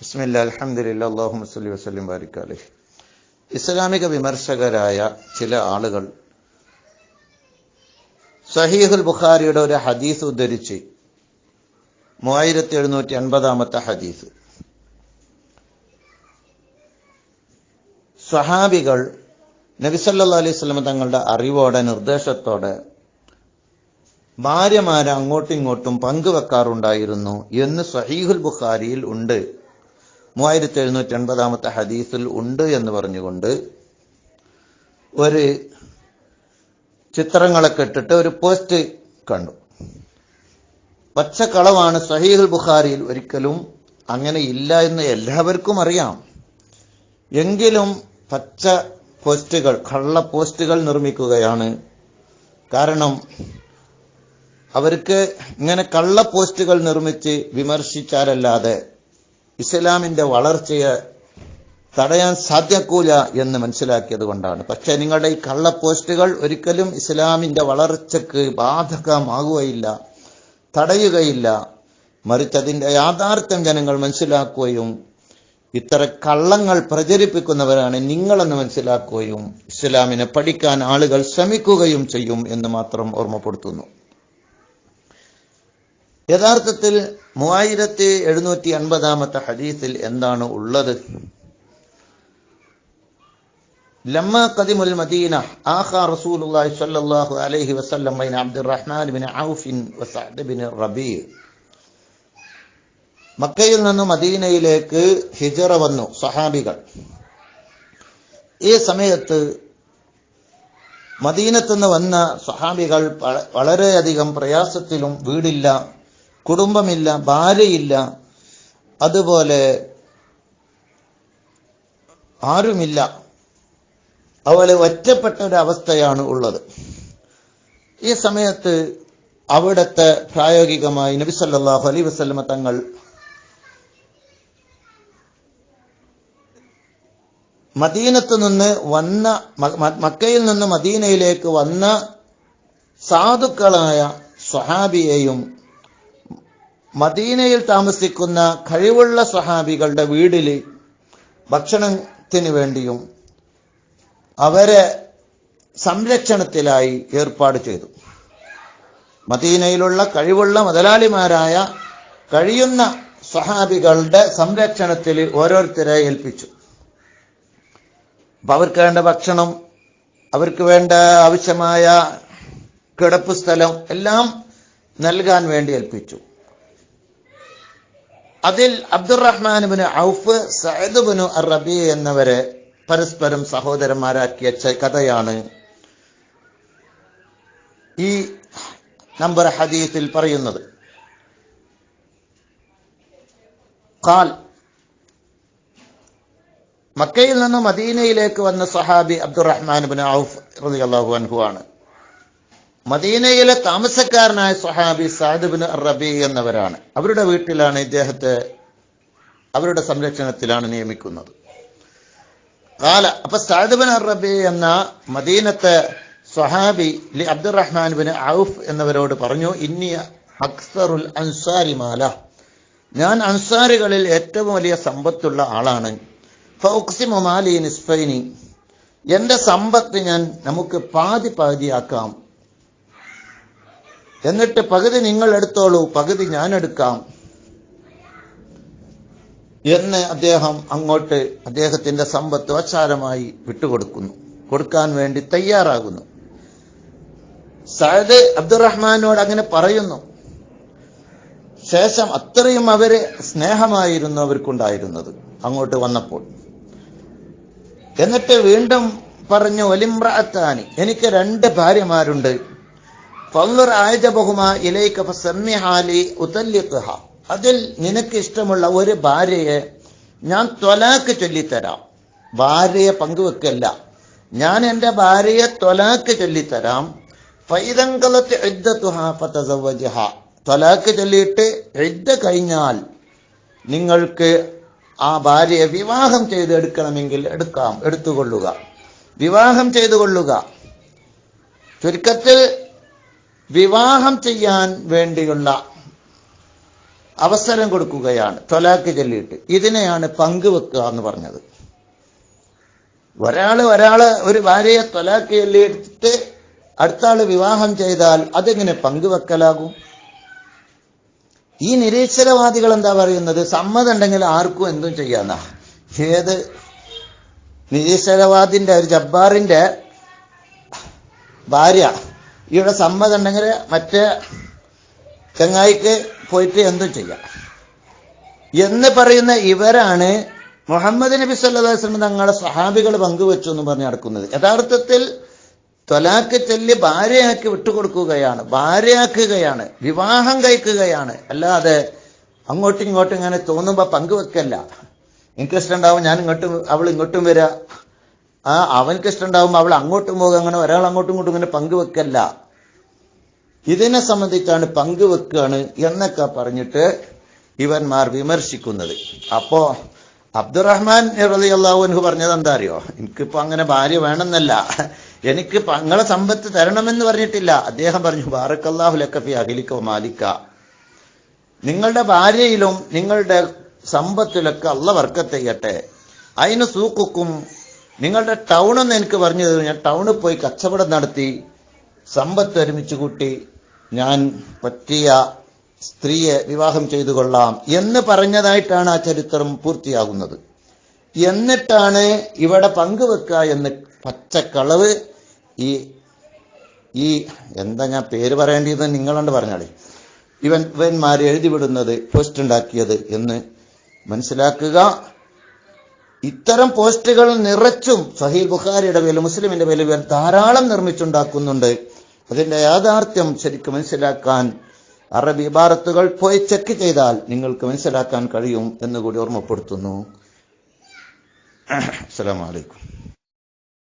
ബിസ്മില്ല അലഹമില്ല അള്ളാഹു ഇസ്ലാമിക വിമർശകരായ ചില ആളുകൾ സഹീഹുൽ ബുഖാരിയുടെ ഒരു ഹദീസ് ഉദ്ധരിച്ച് മൂവായിരത്തി എഴുന്നൂറ്റി അൻപതാമത്തെ ഹദീസ്. സഹാബികൾ നബിസല്ലാ അലൈഹി സ്വലം തങ്ങളുടെ അറിവോടെ നിർദ്ദേശത്തോടെ ഭാര്യമാരെ അങ്ങോട്ടും ഇങ്ങോട്ടും പങ്കുവെക്കാറുണ്ടായിരുന്നു എന്ന് സഹീഹുൽ ബുഖാരിയിൽ ഉണ്ട്. മൂവായിരത്തി എഴുന്നൂറ്റി എൺപതാമത്തെ ഹദീസിൽ ഉണ്ട് എന്ന് പറഞ്ഞുകൊണ്ട് ഒരു ചിത്രങ്ങളൊക്കെ ഇട്ടിട്ട് ഒരു പോസ്റ്റ് കണ്ടു. പച്ചക്കളവാണ് സഹീഹുൽ ബുഖാരിയിൽ ഒരിക്കലും അങ്ങനെ ഇല്ല എന്ന് എല്ലാവർക്കും അറിയാം. എങ്കിലും പച്ച പോസ്റ്റുകൾ കള്ള പോസ്റ്റുകൾ നിർമ്മിക്കുകയാണ്. കാരണം അവർക്ക് ഇങ്ങനെ കള്ള പോസ്റ്റുകൾ നിർമ്മിച്ച് വിമർശിച്ചാലല്ലാതെ ഇസ്ലാമിന്റെ വളർച്ചയെ തടയാൻ സാധ്യക്കൂല എന്ന് മനസ്സിലാക്കിയത് കൊണ്ടാണ്. പക്ഷെ നിങ്ങളുടെ ഈ കള്ള പോസ്റ്റുകൾ ഒരിക്കലും ഇസ്ലാമിന്റെ വളർച്ചക്ക് ബാധകമാകുകയില്ല തടയുകയില്ല. മറിച്ച് അതിന്റെ യാഥാർത്ഥ്യം ജനങ്ങൾ മനസ്സിലാക്കുകയും ഇത്തര കള്ളങ്ങൾ പ്രചരിപ്പിക്കുന്നവരാണ് നിങ്ങളെന്ന് മനസ്സിലാക്കുകയും ഇസ്ലാമിനെ പഠിക്കാൻ ആളുകൾ ശ്രമിക്കുകയും ചെയ്യും എന്ന് മാത്രം ഓർമ്മപ്പെടുത്തുന്നു. യഥാർത്ഥത്തിൽ മൂവായിരത്തി എഴുന്നൂറ്റി അൻപതാമത്തെ ഹദീസിൽ എന്താണ് ഉള്ളത്? ലമ്മ കദിമുൽ മദീന ആഖാ റസൂലുള്ളാഹി സ്വല്ലല്ലാഹു അലൈഹി വസല്ലം ബൈന അബ്ദുറഹ്മാൻ ബിൻ ഔഫിൻ വസഅദ് ബിൻ റബീ. മക്കയിൽ നിന്ന് മദീനയിലേക്ക് ഹിജറ വന്നു സഹാബികൾ. ഈ സമയത്ത് മദീനത്തുനിന്ന് വന്ന സഹാബികൾ വളരെയധികം പ്രയാസത്തിലും വീടില്ല. കുടുംബമില്ല ഭാര്യയില്ല അതുപോലെ ആരുമില്ല. അവളെ ഒറ്റപ്പെട്ട ഒരു അവസ്ഥയാണ് ഉള്ളത്. ഈ സമയത്ത് അവിടുത്തെ പ്രായോഗികമായി നബി സല്ലല്ലാഹു അലൈഹി വസല്ലമ തങ്ങൾ മദീനത്ത് നിന്ന് വന്ന മക്കയിൽ നിന്ന് മദീനയിലേക്ക് വന്ന സാധുക്കളായ സ്വഹാബിയെയും മദീനയിൽ താമസിക്കുന്ന കഴിവുള്ള സഹാബികളുടെ വീടിൽ ഭക്ഷണത്തിന് വേണ്ടിയും അവരെ സംരക്ഷണത്തിലായി ഏർപ്പാട് ചെയ്തു. മദീനയിലുള്ള കഴിവുള്ള മുതലാളിമാരായ കഴിയുന്ന സഹാബികളുടെ സംരക്ഷണത്തിൽ ഓരോരുത്തരെ ഏൽപ്പിച്ചു. അപ്പൊ അവർക്ക് വേണ്ട ഭക്ഷണം അവർക്ക് വേണ്ട ആവശ്യമായ കിടപ്പ് സ്ഥലം എല്ലാം നൽകാൻ വേണ്ടി ഏൽപ്പിച്ചു. അതിൽ അബ്ദുറഹ്മാനുബിന് ഔഫ് സയദുബിനു അറബി എന്നിവരെ പരസ്പരം സഹോദരന്മാരാക്കിയ കഥയാണ്. ഈ നമ്പർ ഹദീസിൽ പറയുന്നത്. കാൽ മക്കയിൽ നിന്ന് മദീനയിലേക്ക് വന്ന സഹാബി അബ്ദുറഹ്മാൻ ബിൻ ഔഫ് റളിയല്ലാഹു അൻഹു ആണ്. മദീനയിലെ താമസക്കാരനായ സുഹാബി സാദ് ബിൻ റബി എന്നവരാണ്. അവരുടെ വീട്ടിലാണ് ഇദ്ദേഹത്തെ അവരുടെ സംരക്ഷണത്തിലാണ് നിയമിക്കുന്നത്. കാല അപ്പൊ സാദിബിൻ റബി എന്ന മദീനത്തെ സ്വഹാബി ലി അബ്ദുറഹ്മാൻ ബിൻ ഔഫ് എന്നവരോട് പറഞ്ഞു ഇന്നി അക്സറുൽ അൻസാരി മാല. ഞാൻ അൻസാരികളിൽ ഏറ്റവും വലിയ സമ്പത്തുള്ള ആളാണ്. ഫൗക്സിമു മാലി നിസ്ഫൈനി. എന്റെ സമ്പത്ത് ഞാൻ നമുക്ക് പാതി പാതിയാക്കാം. എന്നിട്ട് പകുതി നിങ്ങൾ എടുത്തോളൂ പകുതി ഞാൻ എടുക്കാം. എന്ന് അദ്ദേഹം അങ്ങോട്ട് അദ്ദേഹത്തിന്റെ സമ്പത്ത് വച്ചാരമായി വിട്ടുകൊടുക്കുന്നു. കൊടുക്കാൻ വേണ്ടി തയ്യാറാകുന്നു. സയദ് അബ്ദുറഹ്മാനോട് അങ്ങനെ പറയുന്നു. ശേഷം അത്രയും അവരെ സ്നേഹമായിരുന്നു അവർക്കുണ്ടായിരുന്നത് അങ്ങോട്ട് വന്നപ്പോൾ. എന്നിട്ട് വീണ്ടും പറഞ്ഞു ഒലിമ്രാത്താനി എനിക്ക് രണ്ട് ഭാര്യമാരുണ്ട്. ഫല്ലർ ആയജബഹുമ ഇലൈക ഫസമ്മിഹാലി ഉതല്ലിഖഹ അതിൽ നിനക്ക് ഇഷ്ടമുള്ള ഒരു ഭാര്യയെ ഞാൻ ത്വലാക്ക് ചൊല്ലിത്തരാം. ഭാര്യയെ പങ്കുവെക്കല്ല. ഞാൻ എന്റെ ഭാര്യയെ ത്വലാക്ക് ചൊല്ലിത്തരാം. ഫൈതങ്കലത്ത് ഇദ്ദത്തുഹ ഫതസവജഹ ത്വലാക്ക് ചൊല്ലിയിട്ട് ഇദ്ദ കഴിഞ്ഞാൽ നിങ്ങൾക്ക് ആ ഭാര്യയെ വിവാഹം ചെയ്തെടുക്കണമെങ്കിൽ എടുക്കാം എടുത്തുകൊള്ളുക. വിവാഹം ചെയ്തുകൊള്ളുക. ചുരുക്കത്തിൽ വിവാഹം ചെയ്യാൻ വേണ്ടിയുള്ള അവസരം കൊടുക്കുകയാണ്. തൊലാക്ക് ചൊല്ലിയിട്ട്. ഇതിനെയാണ് പങ്കുവെക്കുക എന്ന് പറഞ്ഞത്. ഒരാൾ ഒരാൾ ഒരു ഭാര്യയെ തൊലാക്ക് ചൊല്ലിയെടുത്തിട്ട് അടുത്ത ആൾ വിവാഹം ചെയ്താൽ അതെങ്ങനെ പങ്കുവെക്കലാകും ഈ നിരീശ്വരവാദികൾ എന്താ പറയുന്നത്? സമ്മതം ഉണ്ടെങ്കിൽ ആർക്കും എന്തും ചെയ്യാന്നാ ഏത് നിരീശ്വരവാദിന്റെ ഒരു ജബ്ബാറിന്റെ ഭാര്യ ഇവിടെ സമ്മതം ഉണ്ടെങ്കിൽ മറ്റേ ചങ്ങായിക്ക് പോയിട്ട് എന്തും ചെയ്യാം. എന്ന് പറയുന്ന ഇവരാണ് മുഹമ്മദ് നബി സല്ലാസ്ലം തങ്ങളുടെ സഹാബികൾ പങ്കുവെച്ചു എന്ന് പറഞ്ഞ് നടക്കുന്നത്. യഥാർത്ഥത്തിൽ തൊലാക്ക് ചെല്ലി ഭാര്യയാക്കി വിട്ടുകൊടുക്കുകയാണ് ഭാര്യയാക്കുകയാണ് വിവാഹം കഴിക്കുകയാണ്. അല്ലാതെ അങ്ങോട്ടും ഇങ്ങോട്ടും ഇങ്ങനെ തോന്നുമ്പോൾ പങ്കുവെക്കല്ല. എനിക്ക് ഇഷ്ടമുണ്ടാവും ഞാൻ ഇങ്ങോട്ടും അവൾ ഇങ്ങോട്ടും വരിക ആ അവനക്ക് ഇഷ്ടമുണ്ടാവുമ്പോൾ അവൾ അങ്ങോട്ടും പോകുക അങ്ങനെ ഒരാൾ അങ്ങോട്ടും ഇങ്ങോട്ടും ഇങ്ങനെ പങ്കുവെക്കല്ല. ഇതിനെ സംബന്ധിച്ചാണ് പങ്കുവെക്കുകയാണ് എന്നൊക്കെ പറഞ്ഞിട്ട് ഇവന്മാർ വിമർശിക്കുന്നത്. അപ്പോ അബ്ദുറഹ്മാൻ റളിയല്ലാഹു അൻഹു പറഞ്ഞത് എന്താ അറിയോ എനിക്കിപ്പോ അങ്ങനെ ഭാര്യ വേണമെന്നല്ല. എനിക്ക് പങ്ങളെ സമ്പത്ത് തരണമെന്ന് പറഞ്ഞിട്ടില്ല. അദ്ദേഹം പറഞ്ഞു ബാറക്കല്ലാഹു ലക്കഫി അഖിലിക്കോ മാലിക്ക നിങ്ങളുടെ ഭാര്യയിലും നിങ്ങളുടെ സമ്പത്തിലൊക്കെ അള്ള വർക്കത്ത് ചെയ്യട്ടെ. അതിന് സൂക്കുക്കും നിങ്ങളുടെ ടൗൺ എന്ന് എനിക്ക് പറഞ്ഞു തരും ഞാൻ ടൗണിൽ പോയി കച്ചവടം നടത്തി സമ്പത്ത് ഒരുമിച്ച് കൂട്ടി ഞാൻ പറ്റിയ സ്ത്രീയെ വിവാഹം ചെയ്തു കൊള്ളാം എന്ന് പറഞ്ഞതായിട്ടാണ് ആ ചരിത്രം പൂർത്തിയാകുന്നത്. എന്നിട്ടാണ് ഇവിടെ പങ്കുവെക്കുക എന്ന് പച്ചക്കളവ് ഈ ഈ എന്താ ഞാൻ പേര് പറയേണ്ടത് നിങ്ങളുണ്ട് പറഞ്ഞാളി. ഇവൻ ഇവന്മാർ എഴുതിവിടുന്നത് പോസ്റ്റ് ഉണ്ടാക്കിയത് എന്ന് മനസ്സിലാക്കുക. ഇത്തരം പോസ്റ്റുകൾ നിറച്ചും സഹീൽ ബുഖാരിയുടെ പേരിൽ മുസ്ലിമിന്റെ പേരിൽ ധാരാളം നിർമ്മിച്ചുണ്ടാക്കുന്നുണ്ട്. അതിന്റെ യാഥാർത്ഥ്യം ശരിക്കും മനസ്സിലാക്കാൻ അറബി ഇബാറത്തുകൾ പോയി ചെക്ക് ചെയ്താൽ നിങ്ങൾക്ക് മനസ്സിലാക്കാൻ കഴിയും എന്നുകൂടി ഓർമ്മപ്പെടുത്തുന്നു. അസ്സലാമു അലൈക്കും.